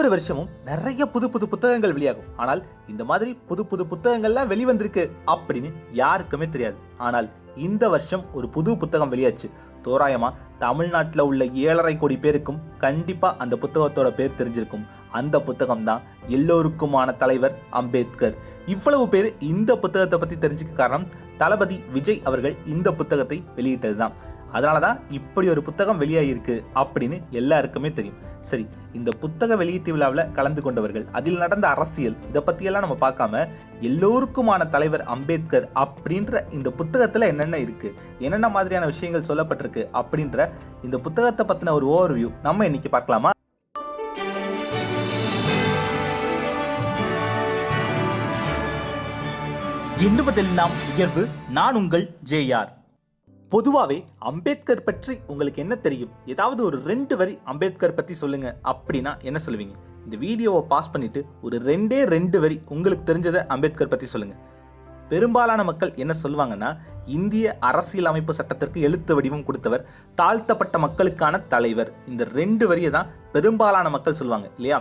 ஒவ்வொரு வருஷமும் நிறைய புது புது புத்தகங்கள் வெளியாகும். ஆனால் இந்த மாதிரி புது புது புத்தகங்கள்லாம் வெளிவந்திருக்கு அப்படின்னு யாருக்குமே தெரியாது. ஆனால் இந்த வருஷம் ஒரு புது புத்தகம் வெளியாச்சு. தோராயமா தமிழ்நாட்டில் உள்ள ஏழரை கோடி பேருக்கும் கண்டிப்பா அந்த புத்தகத்தோட பேர் தெரிஞ்சிருக்கும். அந்த புத்தகம் தான் எல்லோருக்குமான தலைவர் அம்பேத்கர். இவ்வளவு பேர் இந்த புத்தகத்தை பத்தி தெரிஞ்சுக்க காரணம் தளபதி விஜய் அவர்கள் இந்த புத்தகத்தை வெளியிட்டது தான் அதனால தான் இப்படி ஒரு புத்தகம் வெளியாகிருக்கு அப்படின்னு எல்லாருக்குமே தெரியும். சரி இந்த புத்தக வெளியீட்டு விழாவில் கலந்து கொண்டவர்கள் அதில் நடந்த அரசியல் இதை பற்றியெல்லாம் நம்ம பார்க்காம எல்லோருக்குமான தலைவர் அம்பேத்கர் அப்படின்ற இந்த புத்தகத்தில் என்னென்ன இருக்குது என்னென்ன மாதிரியான விஷயங்கள் சொல்லப்பட்டிருக்கு அப்படின்ற இந்த புத்தகத்தை பற்றின ஒரு ஓவர்வியூ நம்ம இன்னைக்கு பார்க்கலாமா? எண்ணுவதெல்லாம் உயர்வு நான் உங்கள் ஜேஆர் பொதுவாகவே அம்பேத்கர் பற்றி உங்களுக்கு என்ன தெரியும்? ஏதாவது ஒரு ரெண்டு வரி அம்பேத்கர் பற்றி சொல்லுங்கள் அப்படின்னா என்ன சொல்லுவீங்க? இந்த வீடியோவை பாஸ் பண்ணிவிட்டு ஒரு ரெண்டே ரெண்டு வரி உங்களுக்கு தெரிஞ்சதை அம்பேத்கர் பற்றி சொல்லுங்கள் பெரும்பாலான மக்கள் என்ன சொல்லுவாங்கன்னா இந்திய அரசியலமைப்பு சட்டத்திற்கு எழுத்து வடிவம் கொடுத்தவர் தாழ்த்தப்பட்ட மக்களுக்கான தலைவர். இந்த ரெண்டு வரியை தான் பெரும்பாலான மக்கள் சொல்லுவாங்க இல்லையா?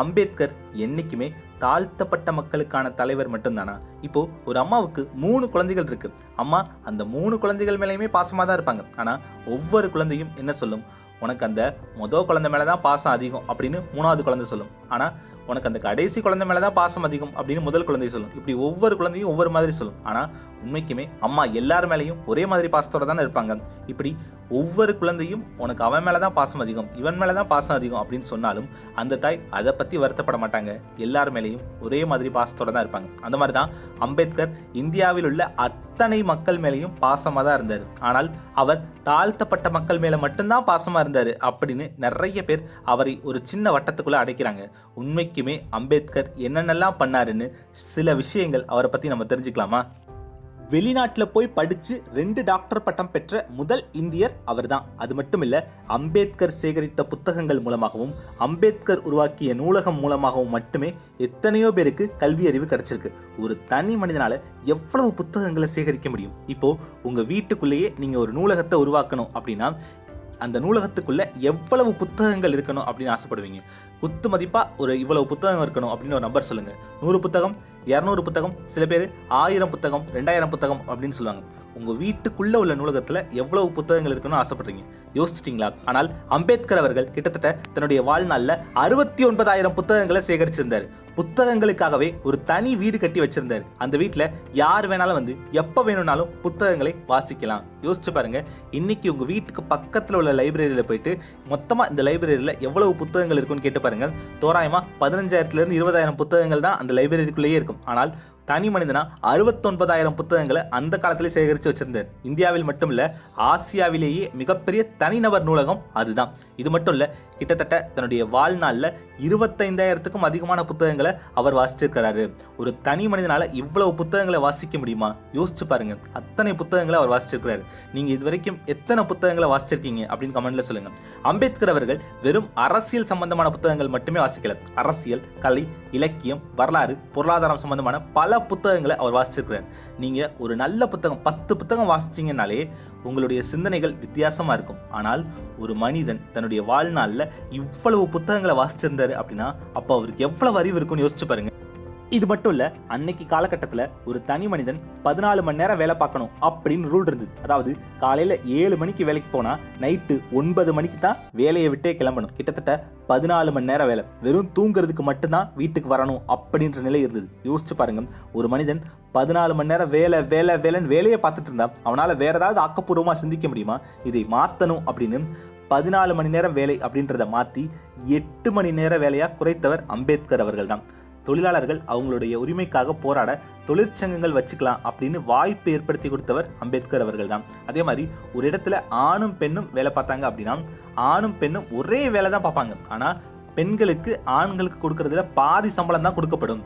அம்பேத்கர் என்னைக்குமே தாழ்த்தப்பட்ட மக்களுக்கான தலைவர் மட்டும்தானா? இப்போ ஒரு அம்மாவுக்கு மூணு குழந்தைகள் இருக்கு. அம்மா அந்த மூணு குழந்தைகள் மேலேயுமே பாசமாக தான் இருப்பாங்க. ஆனால் ஒவ்வொரு குழந்தையும் என்ன சொல்லும்? உனக்கு அந்த மொதல் குழந்தை மேலே தான் பாசம் அதிகம் அப்படின்னு மூணாவது குழந்தை சொல்லும். ஆனால் உனக்கு அந்த கடைசி குழந்தை மேலே தான் பாசம் அதிகம் அப்படின்னு முதல் குழந்தை சொல்லும். இப்படி ஒவ்வொரு குழந்தையும் ஒவ்வொரு மாதிரி சொல்லும். ஆனால் உண்மைக்குமே அம்மா எல்லார் மேலேயும் ஒரே மாதிரி பாசத்தோட தானே இருப்பாங்க. இப்படி ஒவ்வொரு குழந்தையும் உனக்கு அவன் மேலே தான் பாசம் அதிகம் இவன் மேலே தான் பாசம் அதிகம் அப்படின்னு சொன்னாலும் அந்த தாய் அதை பற்றி வருத்தப்பட மாட்டாங்க. எல்லார் மேலேயும் ஒரே மாதிரி பாசத்தோட தான் இருப்பாங்க. அந்த மாதிரி தான் அம்பேத்கர் இந்தியாவில் உள்ள அத்தனை மக்கள் மேலேயும் பாசமாக தான் இருந்தார். ஆனால் அவர் தாழ்த்தப்பட்ட மக்கள் மேலே மட்டும்தான் பாசமாக இருந்தார் அப்படின்னு நிறைய பேர் அவரை ஒரு சின்ன வட்டத்துக்குள்ளே அடைக்கிறாங்க. உண்மைக்குமே அம்பேத்கர் என்னென்னலாம் பண்ணாருன்னு சில விஷயங்கள் அவரை பற்றி நம்ம தெரிஞ்சுக்கலாமா? வெளிநாட்டில் போய் படித்து ரெண்டு டாக்டர் பட்டம் பெற்ற முதல் இந்தியர் அவர்தான். அது மட்டும் இல்லை அம்பேத்கர் சேகரித்த புத்தகங்கள் மூலமாகவும் அம்பேத்கர் உருவாக்கிய நூலகம் மூலமாகவும் மட்டுமே எத்தனையோ பேருக்கு கல்வி அறிவு கிடைச்சிருக்கு. ஒரு தனி மனிதனால எவ்வளவு புத்தகங்களை சேகரிக்க முடியும்? இப்போ உங்க வீட்டுக்குள்ளேயே நீங்க ஒரு நூலகத்தை உருவாக்கணும் அப்படின்னா அந்த நூலகத்துக்குள்ள எவ்வளவு புத்தகங்கள் இருக்கணும் அப்படின்னு ஆசைப்படுவீங்க? குத்து மதிப்பா ஒரு இவ்வளவு புத்தகம் இருக்கணும் அப்படின்னு ஒரு நம்பர் சொல்லுங்க. நூறு புத்தகம் இரநூறு புத்தகம் சில பேர் ஆயிரம் புத்தகம் ரெண்டாயிரம் புத்தகம் அப்படின்னு சொல்லுவாங்க. உங்கள் வீட்டுக்குள்ளே உள்ள நூலகத்தில் எவ்வளவு புத்தகங்கள் இருக்குன்னு ஆசைப்படுறீங்க? யோசிச்சிட்டிங்களா? ஆனால் அம்பேத்கர் அவர்கள் கிட்டத்தட்ட தன்னுடைய வாழ்நாளில் அறுபத்தி ஒன்பதாயிரம் புத்தகங்களை சேகரிச்சிருந்தார். புத்தகங்களுக்காகவே ஒரு தனி வீடு கட்டி வச்சிருந்தார். அந்த வீட்டில் யார் வேணாலும் வந்து எப்போ வேணும்னாலும் புத்தகங்களை வாசிக்கலாம். யோசிச்சு பாருங்க இன்னைக்கு உங்கள் வீட்டுக்கு பக்கத்தில் உள்ள லைப்ரரியில் போயிட்டு மொத்தமாக இந்த லைப்ரரியில் எவ்வளவு புத்தகங்கள் இருக்குன்னு கேட்டு பாருங்கள் தோராயமாக பதினஞ்சாயிரத்துலேருந்து இருபதாயிரம் புத்தகங்கள் தான் அந்த லைப்ரரிக்குள்ளேயே இருக்கும். ஆனால் தனி மனிதனா அறுபத்தொன்பதாயிரம் புத்தகங்களை அந்த காலத்திலே சேகரித்து வச்சிருந்தார். இந்தியாவில் மட்டும் இல்லை ஆசியாவிலேயே மிகப்பெரிய தனிநபர் நூலகம் அதுதான். இது மட்டும் இல்லை கிட்டத்தட்ட தன்னுடைய வாழ்நாளில் இருபத்தைந்தாயிரத்துக்கும் அதிகமான புத்தகங்களை அவர் வாசிச்சிருக்கிறாரு. ஒரு தனி மனிதனால் இவ்வளவு புத்தகங்களை வாசிக்க முடியுமா? யோசிச்சு பாருங்க. அத்தனை புத்தகங்களை அவர் வாசிச்சிருக்கிறாரு. நீங்கள் இது வரைக்கும் எத்தனை புத்தகங்களை வாசிச்சிருக்கீங்க அப்படின்னு கமெண்ட்ல சொல்லுங்க. அம்பேத்கர் அவர்கள் வெறும் அரசியல் சம்பந்தமான புத்தகங்கள் மட்டுமே வாசிக்கல. அரசியல் கலை இலக்கியம் வரலாறு பொருளாதாரம் சம்பந்தமான பல புத்தகங்களை அவர் வாசிச்சிருக்கிறார். நீங்கள் ஒரு நல்ல புத்தகம் பத்து புத்தகம் வாசிச்சிங்கனாலே உங்களுடைய சிந்தனைகள் வித்தியாசமாக இருக்கும். ஆனால் ஒரு மனிதன் தன்னுடைய வாழ்நாளில் இவ்வளவு புத்தகங்களை வாசிச்சிருந்தாரு அப்படின்னா அப்போ அவருக்கு எவ்வளவு அறிவு இருக்கும்னு யோசிச்சு பாருங்க. இது மட்டும் இல்ல அன்னைக்கு காலகட்டத்தில் ஒரு தனி மனிதன் பதினாலு மணி நேரம் வேலை பார்க்கணும் அப்படின்னு ரூல் இருந்தது. அதாவது காலையில ஏழு மணிக்கு வேலைக்கு போனா நைட்டு ஒன்பது மணிக்கு தான் வேலையை விட்டே கிளம்பணும். கிட்டத்தட்ட பதினாலு மணி நேரம் வேலை. வெறும் தூங்குறதுக்கு மட்டும்தான் வீட்டுக்கு வரணும் அப்படின்ற நிலை இருந்தது. யோசிச்சு பாருங்க ஒரு மனிதன் பதினாலு மணி நேரம் வேலை வேலை வேலைன்னு வேலையை பார்த்துட்டு இருந்தா அவனால வேற ஏதாவது ஆக்கப்பூர்வமா சிந்திக்க முடியுமா? இதை மாத்தணும் அப்படின்னு பதினாலு மணி நேரம் வேலை அப்படின்றத மாத்தி எட்டு மணி நேர வேலையா குறைத்தவர் அம்பேத்கர் அவர்கள் தான். தொழிலாளர்கள் அவங்களுடைய உரிமைக்காக போராட தொழிற்சங்கங்கள் வச்சுக்கலாம் அப்படின்னு வாய்ப்பு ஏற்படுத்தி கொடுத்தவர் அம்பேத்கர் அவர்கள் தான் அதே மாதிரி ஒரு இடத்துல ஆணும் பெண்ணும் வேலை பார்த்தாங்க அப்படின்னா ஆணும் பெண்ணும் ஒரே வேலை தான் பார்ப்பாங்க. ஆனால் பெண்களுக்கு ஆண்களுக்கு கொடுக்கறதுல பாதி சம்பளம் தான் கொடுக்கப்படும்.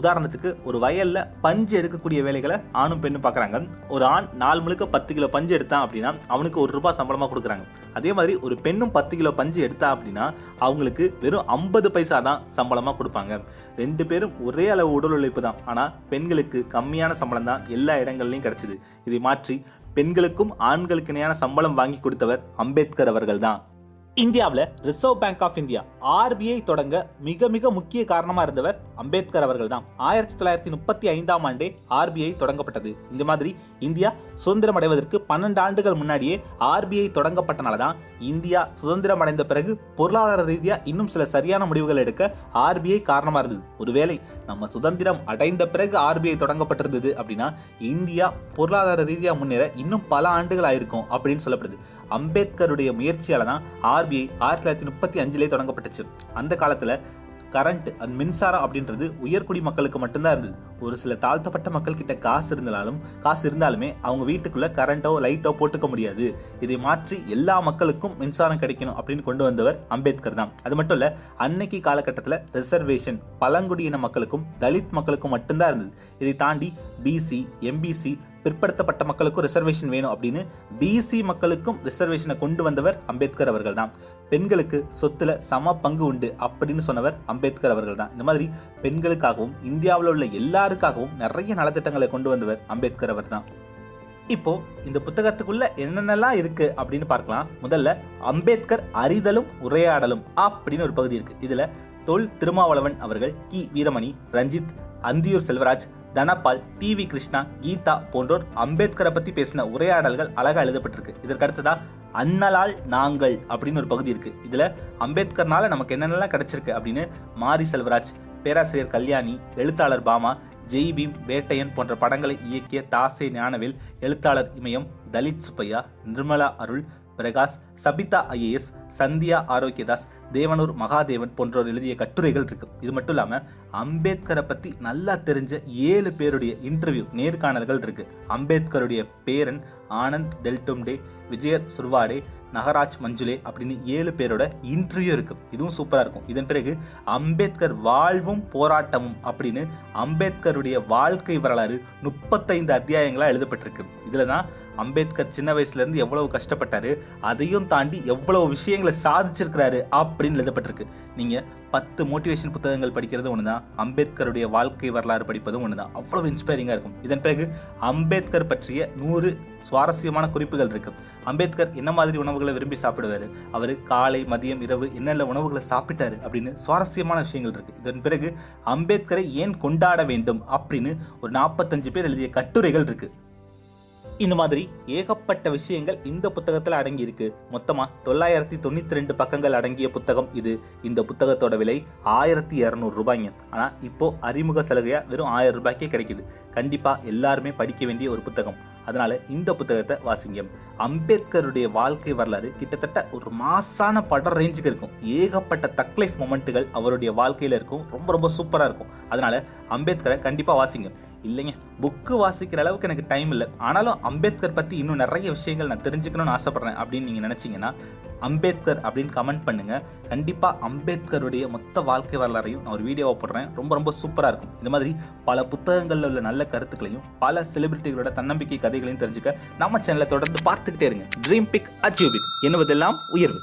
உதாரணத்துக்கு ஒரு வயல்ல பஞ்சு எடுக்கக்கூடிய வேலைகளை ஆணும் பெண்ணும் பார்க்குறாங்க. ஒரு ஆண் நாலு முழுக்க பத்து கிலோ பஞ்சு எடுத்தான் அப்படின்னா அவனுக்கு ஒரு ரூபாய் சம்பளமாக கொடுக்குறாங்க. அதே மாதிரி ஒரு பெண்ணும் பத்து கிலோ பஞ்சு எடுத்தா அப்படின்னா அவங்களுக்கு வெறும் ஐம்பது பைசா தான் சம்பளமாக கொடுப்பாங்க. ரெண்டு பேரும் ஒரே அளவு உடல் உழைப்பு தான். ஆனால் பெண்களுக்கு கம்மியான சம்பளம் தான் எல்லா இடங்கள்லையும் கிடச்சிது. இதை மாற்றி பெண்களுக்கும் ஆண்களுக்கு இணையான சம்பளம் வாங்கி கொடுத்தவர் அம்பேத்கர் அவர்கள் தான். இந்தியாவில் reserve bank of India RBI தொடங்க மிக மிக முக்கிய காரணமாக இருந்தவர் அம்பேத்கர் அவர்கள் தான் ஆயிரத்தி தொள்ளாயிரத்தி முப்பத்தி ஐந்தாம் ஆண்டே ஆர்பிஐ தொடங்கப்பட்டது. இந்த மாதிரி இந்தியா சுதந்திரம் அடைவதற்கு பன்னெண்டு ஆண்டுகள் முன்னாடியே ஆர்பிஐ தொடங்கப்பட்டனால தான் இந்தியா சுதந்திரம் அடைந்த பிறகு பொருளாதார ரீதியாக இன்னும் சில சரியான முடிவுகள் எடுக்க ஆர்பிஐ காரணமாக இருந்தது. ஒருவேளை நம்ம சுதந்திரம் அடைந்த பிறகு ஆர்பிஐ தொடங்கப்பட்டிருந்தது அப்படின்னா இந்தியா பொருளாதார ரீதியாக முன்னேற இன்னும் பல ஆண்டுகள் ஆயிருக்கும் அப்படின்னு சொல்லப்படுது. அம்பேத்கருடைய முயற்சியால் தான் ஆர்பிஐ ஆயிரத்தி தொள்ளாயிரத்தி முப்பத்தி அஞ்சிலே தொடங்கப்பட்டுச்சு. அந்த காலத்தில் கரண்ட் அந்த மின்சாரம் அப்படின்றது உயர்குடி மக்களுக்கு மட்டும்தான் இருந்தது. ஒரு சில தாழ்த்தப்பட்ட மக்கள் கிட்ட காசு இருந்தாலும் காசு இருந்தாலுமே அவங்க வீட்டுக்குள்ள கரண்டோ லைட்டோ போட்டுக்க முடியாது. இதை மாற்றி எல்லா மக்களுக்கும் மின்சாரம் கிடைக்கணும் அப்படின்னு கொண்டு வந்தவர் அம்பேத்கர் தான். அது மட்டும் இல்லை அன்னைக்கு காலகட்டத்தில் ரிசர்வேஷன் பழங்குடியின மக்களுக்கும் தலித் மக்களுக்கும் மட்டும்தான் இருந்தது. இதை தாண்டி பிசி எம்பிசி பிற்படுத்தப்பட்ட மக்களுக்கும் ரிசர்வேஷன் வேணும் அப்படின்னு பிசி மக்களுக்கும் ரிசர்வேஷனை கொண்டு வந்தவர் அம்பேத்கர் அவர்கள் தான் பெண்களுக்கு சொத்துல சம பங்கு உண்டு அப்படின்னு சொன்னவர் அம்பேத்கர் அவர்கள் தான் இந்த மாதிரி பெண்களுக்காகவும் இந்தியாவில் உள்ள எல்லாருக்காகவும் நிறைய நலத்திட்டங்களை கொண்டு வந்தவர் அம்பேத்கர் அவர் தான் இப்போ இந்த புத்தகத்துக்குள்ள என்னென்னலாம் இருக்கு அப்படின்னு பார்க்கலாம். முதல்ல அம்பேத்கர் அறிதலும் உரையாடலும் அப்படின்னு ஒரு பகுதி இருக்கு. இதுல தொல் திருமாவளவன் அவர்கள் கி. வீரமணி ரஞ்சித் அந்தியூர் செல்வராஜ் தனபால் டி. வி. கிருஷ்ணா கீதா போன்றோர் அம்பேத்கரை பத்தி பேசின உரையாடல்கள் அழகா எழுதப்பட்டிருக்கு. இதற்கு அடுத்ததாக அன்னலால் நாங்கள் அப்படின்னு ஒரு பகுதி இருக்கு. இதுல அம்பேத்கர்னால நமக்கு என்னென்னலாம் கிடைச்சிருக்கு அப்படின்னு மாரி செல்வராஜ் பேராசிரியர் கல்யாணி எழுத்தாளர் பாமா ஜெய் பீம் வேட்டையன் போன்ற படங்களை இயக்கிய தாசே ஞானவேல் எழுத்தாளர் இமயம் தலித் சுப்பையா நிர்மலா அருள் பிரகாஷ் சபிதா ஐஏஎஸ் சந்தியா ஆரோக்கியதாஸ் தேவனூர் மகாதேவன் போன்றோர் எழுதிய கட்டுரைகள் இருக்கு. இது மட்டும் இல்லாமல் அம்பேத்கரை பற்றி நல்லா தெரிஞ்ச ஏழு பேருடைய இன்டர்வியூ நேர்காணல்கள் இருக்கு. அம்பேத்கருடைய பேரன் ஆனந்த் டெல்டோம்டே விஜயர் சுர்வாடே நகராஜ் மஞ்சுளே அப்படின்னு ஏழு பேரோட இன்டர்வியூ இருக்கு. இதுவும் சூப்பராக இருக்கும். இதன் பிறகு அம்பேத்கர் வாழ்வும் போராட்டமும் அப்படின்னு அம்பேத்கருடைய வாழ்க்கை வரலாறு முப்பத்தைந்து அத்தியாயங்களாக எழுதப்பட்டிருக்கு. இதில் தான் அம்பேத்கர் சின்ன வயசுலேருந்து எவ்வளவு கஷ்டப்பட்டாரு அதையும் தாண்டி எவ்வளவு விஷயங்களை சாதிச்சிருக்கிறாரு அப்படின்னு எழுதப்பட்டிருக்கு. நீங்கள் பத்து மோட்டிவேஷன் புத்தகங்கள் படிக்கிறது தான் அம்பேத்கருடைய வாழ்க்கை வரலாறு படிப்பதும் ஒன்று தான் அவ்வளோ இன்ஸ்பைரிங்காக இருக்கும். இதன் பிறகு அம்பேத்கர் பற்றிய நூறு சுவாரஸ்யமான குறிப்புகள் இருக்கு. அம்பேத்கர் என்ன மாதிரி உணவுகளை விரும்பி சாப்பிடுவாரு? அவர் காலை மதியம் இரவு என்னென்ன உணவுகளை சாப்பிட்டாரு அப்படின்னு சுவாரஸ்யமான விஷயங்கள் இருக்கு. இதன் பிறகு அம்பேத்கரை ஏன் கொண்டாட வேண்டும் அப்படின்னு ஒரு நாற்பத்தஞ்சு பேர் எழுதிய கட்டுரைகள் இருக்குது இந்த மாதிரி ஏகப்பட்ட விஷயங்கள் இந்த புத்தகத்தில் அடங்கி இருக்கு மொத்தமா தொள்ளாயிரத்தி தொண்ணூத்தி ரெண்டு பக்கங்கள் அடங்கிய புத்தகம் இது. இந்த புத்தகத்தோட விலை ஆயிரத்தி இரநூறு ரூபாய்ங்க. ஆனால் இப்போ அறிமுக சலுகையா வெறும் ஆயிரம் ரூபாய்க்கே கிடைக்குது. கண்டிப்பா எல்லாருமே படிக்க வேண்டிய ஒரு புத்தகம். அதனால இந்த புத்தகத்தை வாசிங்க. அம்பேத்கருடைய வாழ்க்கை வரலாறு கிட்டத்தட்ட ஒரு மாசான படம் ரேஞ்சுக்கு இருக்கும். ஏகப்பட்ட தக்லைஃப் மொமெண்ட்டுகள் அவருடைய வாழ்க்கையில் இருக்கும். ரொம்ப ரொம்ப சூப்பராக இருக்கும். அதனால அம்பேத்கரை கண்டிப்பாக வாசிங்க. இல்லைங்க. புக்கு வாசிக்கிற அளவுக்கு எனக்கு டைம் இல்லை. ஆனாலும் அம்பேத்கர் பற்றி இன்னும் நிறைய விஷயங்கள் நான் தெரிஞ்சுக்கணும்னு ஆசைப்பட்றேன் அப்படின்னு நீங்கள் நினச்சிங்கன்னா அம்பேத்கர் அப்படின்னு கமெண்ட் பண்ணுங்க. கண்டிப்பாக அம்பேத்கருடைய மொத்த வாழ்க்கை வரலாறையும் நான் ஒரு வீடியோவை போடுறேன். ரொம்ப ரொம்ப சூப்பராக இருக்கும். இந்த மாதிரி பல புத்தகங்களில் உள்ள நல்ல கருத்துக்களையும் பல செலிபிரிட்டிகளோட தன்னம்பிக்கை கதைகளையும் தெரிஞ்சுக்க நம்ம சேனலை தொடர்ந்து பார்த்துக்கிட்டே இருங்க. ட்ரீம் பிக் அச்சீவ் பிக் என்பதெல்லாம் உயர்வு?